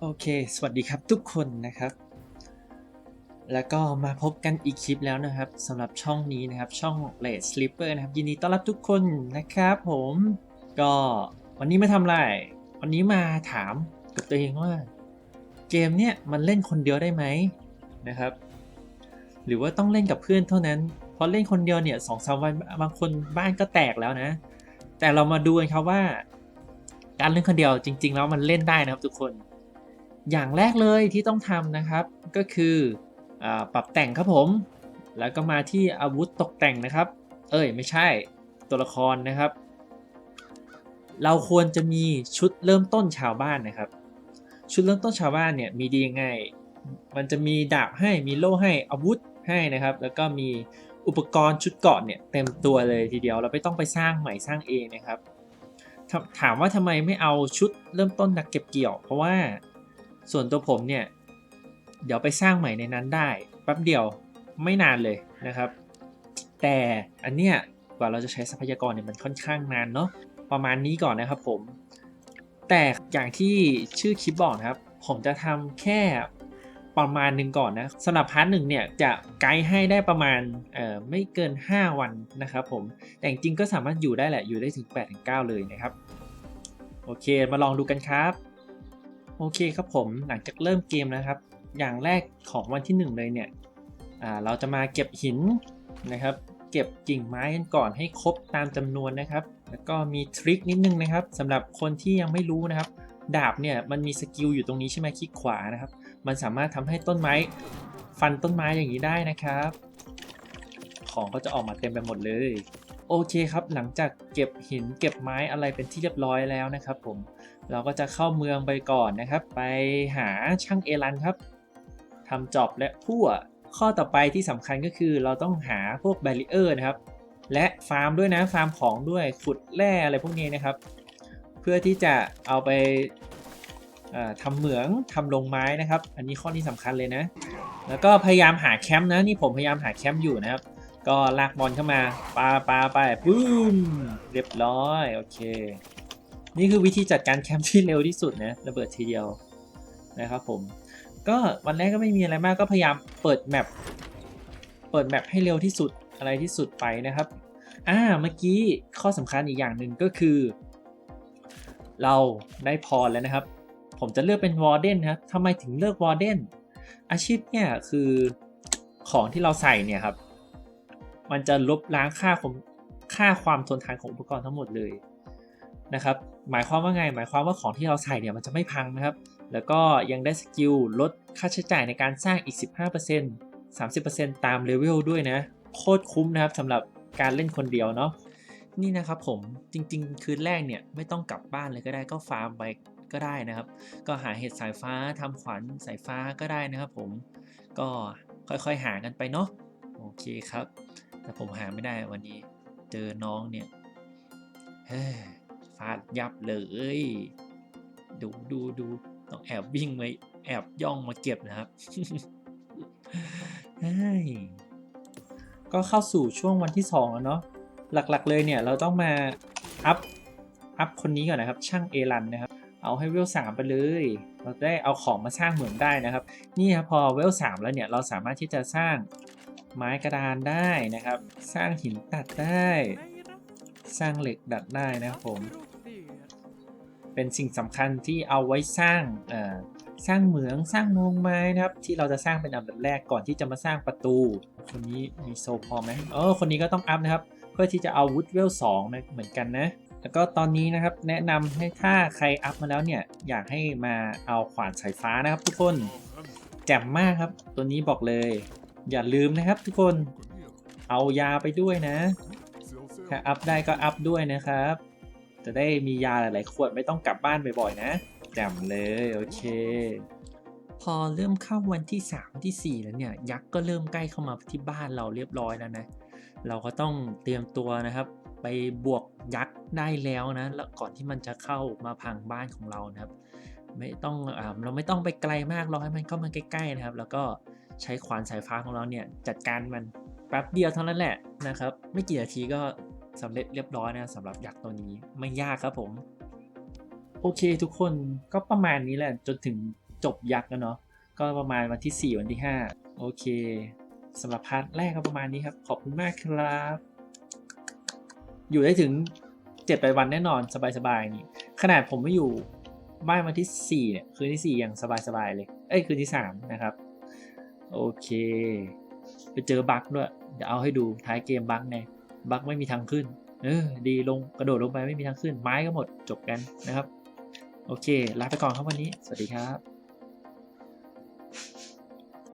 โอเค สวัสดีครับทุกคนนะครับ แล้วก็มาพบกันอีกคลิปแล้วนะครับสำหรับช่องนี้นะครับ ช่อง l a t Sleeper นะครับ ยินดีต้อนรับทุกคนนะครับผม ก็วันนี้มาทำอะไร วันนี้มาถามกับตัวเองว่า เกมเนี่ยมันเล่นคนเดียวได้ไหมนะครับ หรือว่าต้องเล่นกับเพื่อนเท่านั้นเพราะเล่นคนเดียวเนี่ยสองสามวันบางคนบ้านก็แตกแล้วนะ แต่เรามาดูกันครับว่า การเล่นคนเดียวจริง ๆ แล้วมันเล่นได้นะครับทุกคน อย่างแรกเลยที่ต้องทำนะครับก็คืออปรับแต่งครับผม แล้วก็มาที่อาวุธตกแต่งนะครับ เอ้ยไม่ใช่ตัวละครนะครับ เราควรจะมีชุดเริ่มต้นชาวบ้านนะครับ ชุดเริ่มต้นชาวบ้านเนี่ยมีดียังไง มันจะมีดาบให้มีโล่ให้อาวุธให้นะครับ แล้วก็มีอุปกรณ์ชุดเกาะเนี่ยเต็มตัวเลยทีเดียวเราไม่ต้องไปสร้างใหม่สร้างเองนะครับ ถามว่าทำไมไม่เอาชุดเริ่มต้นนักเก็บเกี่ยว เพราะว่าส่วนตัวผมเนี่ย เดี๋ยวไปสร้างใหม่ในนั้นได้แป๊บเดียวไม่นานเลยนะครับ แต่อันเนี้ยกว่าเราจะใช้ทรัพยากรเนี่ยมันค่อนข้างนานเนาะประมาณนี้ก่อนนะครับผม แต่อย่างที่ชื่อคลิปบอกนะครับ ผมจะทำแค่ ประมาณหนึ่งก่อนนะสำหรับพาร์ทหนึ่งเนี่ยจะไกด์ให้ได้ประมาณเอ่อไม่เกิน 5 วันนะครับผมแต่จริงก็สามารถอยู่ได้แหละอยู่ได้ถึง8-9เลยนะครับโอเคมาลองดูกันครับโอเคครับผมหลังจากเริ่มเกมนะครับ อย่างแรกของวันที่ 1 เลยเนี่ยเราจะมาเก็บหินนะครับ เก็บกิ่งไม้กันก่อนให้ครบตามจำนวนนะครับ แล้วก็มีทริคนิดนึงนะครับสำหรับคนที่ยังไม่รู้นะครับ ดาบเนี่ยมันมีสกิลอยู่ตรงนี้ใช่ไหมคลิกขวานะครับ มันสามารถทำให้ต้นไม้ฟันต้นไม้อย่างนี้ได้นะครับ ของก็จะออกมาเต็มไปหมดเลย โอเคครับหลังจากเก็บหินเก็บไม้อะไรเป็นที่เรียบร้อยแล้วนะครับ ผมเราก็จะเข้าเมืองไปก่อนนะครับ ไปหาช่างเอรันครับทำจอบและพั่วข้อต่อไปที่สำคัญก็คือเราต้องหาพวกแบรีเออร์นะครับ และฟาร์มด้วยนะฟาร์มของด้วยขุดแร่อะไรพวกนี้นะครับ เพื่อที่จะเอาไป ทำเหมืองทำลงไม้นะครับ อันนี้ข้อนี้สำคัญเลยนะ แล้วก็พยายามหาแคมป์นะนี่ผมพยายามหาแคมป์อยู่นะครับ ก็ลากบอลเข้ามาปาปาไปปุ้มเรียบร้อยโอเค นี่คือวิธีจัดการแคมป์ที่เร็วที่สุดนะระเบิดทีเดียวนะครับผมก็วันแรกก็ไม่มีอะไรมากก็พยายามเปิดแมปเปิดแมปให้เร็วที่สุดอะไรที่สุดไปนะครับอ่าเมื่อกี้ข้อสำคัญอีกอย่างหนึ่งก็คือ เราได้พรแล้วนะครับ ผมจะเลือกเป็นวอร์เดนครับทำไมถึงเลือกวอร์เดนอาชีพเนี่ยคือของที่เราใส่เนี่ยครับ มันจะลบล้างค่าความค่าความทนทานของอุปกรณ์ทั้งหมดเลยนะครับ หมายความว่าไง หมายความว่าของที่เราใส่เนี่ยมันจะไม่พังนะครับ แล้วก็ยังได้สกิลลดค่าใช้จ่ายในการสร้างอีก 15% 30%ตามเลเวลด้วยนะ โคตรคุ้มนะครับสำหรับการเล่นคนเดียวเนาะ นี่นะครับผมจริงๆ คืนแรกเนี่ยไม่ต้องกลับบ้านเลยก็ได้ก็ฟาร์มไป ก็ได้นะครับ ก็หาเห็ดสายฟ้าทำขวัญสายฟ้าก็ได้นะครับ ผมก็ค่อยๆหากันไปเนาะโอเคครับ แต่ผมหาไม่ได้วันนี้เจอน้องเนี่ยเฮ้ยฟาดยับเลยดูดูดูต้องแอบวิ่งไปแอบย่องมาเก็บนะครับเฮ้ยก็เข้าสู่ช่วงวันที่สองแล้วเนาะหลักๆเลยเนี่ยเราต้องมาอัพอัพคนนี้ก่อนนะครับ ช่างเอรันนะครับ เอาให้เวลสามไปเลย เราได้เอาของมาสร้างเหมืองได้นะครับ นี่ครับพอเวลสามแล้วเนี่ยเราสามารถที่จะสร้างไม้กระดานได้นะครับ สร้างหินตัดได้ สร้างเหล็กดัดได้นะครับผม เป็นสิ่งสำคัญที่เอาไว้สร้างสร้างเหมืองสร้างโรงไม้นะครับ ที่เราจะสร้างเป็นอันดับแรกก่อนที่จะมาสร้างประตู คนนี้มีโซพอไหมเออคนนี้ก็ต้องอัพนะครับ เพื่อที่จะเอาวุฒเวลสองนะเหมือนกันนะ แล้วก็ตอนนี้นะครับแนะนำให้ถ้าใครอัพมาแล้วเนี่ย อยากให้มาเอาขวานสายฟ้านะครับทุกคนแจ่มมากครับ ตัวนี้บอกเลย อย่าลืมนะครับทุกคนเอายาไปด้วยนะ ถ้าอัพได้ก็อัพด้วยนะครับ จะได้มียาหลาย ๆ ขวดไม่ต้องกลับบ้านบ่อยๆนะแจ่มเลยโอเค พอเริ่มเข้าวันที่3ที่4แล้วเนี่ย ยักษ์ก็เริ่มใกล้เข้ามาที่บ้านเราเรียบร้อยแล้วนะ เราก็ต้องเตรียมตัวนะครับ ไปบวกยักษ์ ได้แล้วนะแล้วก่อนที่มันจะเข้ามาพังบ้านของเรานะครับ ไม่ต้องอเราไม่ต้องไปไกลมากรอให้มันเข้ามาใกล้ๆนะครับ แล้วก็ใช้ขวานสายฟ้าของเราเนี่ยจัดการมันแป๊บเดียวเท่านั้นแหละนะครับ ไม่กี่นาทีก็สำเร็จเรียบร้อยนะสำหรับยักษ์ตัวนี้ไม่ยากครับผม โอเคทุกคนก็ประมาณนี้แหละจนถึงจบยักษ์แล้วเนาะก็ประมาณวันที่ 4 วันที่ 5 โอเคสำหรับพาร์ทแรกก็ประมาณนี้ครับ ขอบคุณมากครับ อยู่ได้ถึง เจ็ดไปวันแน่นอนสบายๆนี่ขนาดผมไม่อยู่บ้านวันที่ 4 เนี่ย คืนที่ 4 อย่างสบายๆเลย เอ้ย คืนที่ 3 นะครับ โอเค ไปเจอบั๊กด้วย เดี๋ยวเอาให้ดูท้ายเกมบั๊กไงบั๊กไม่มีทางขึ้น เออ ดีลงกระโดดลงไปไม่มีทางขึ้น ไม้ก็หมดจบกันนะครับ โอเค ลาไปก่อนครับวันนี้ สวัสดีครับ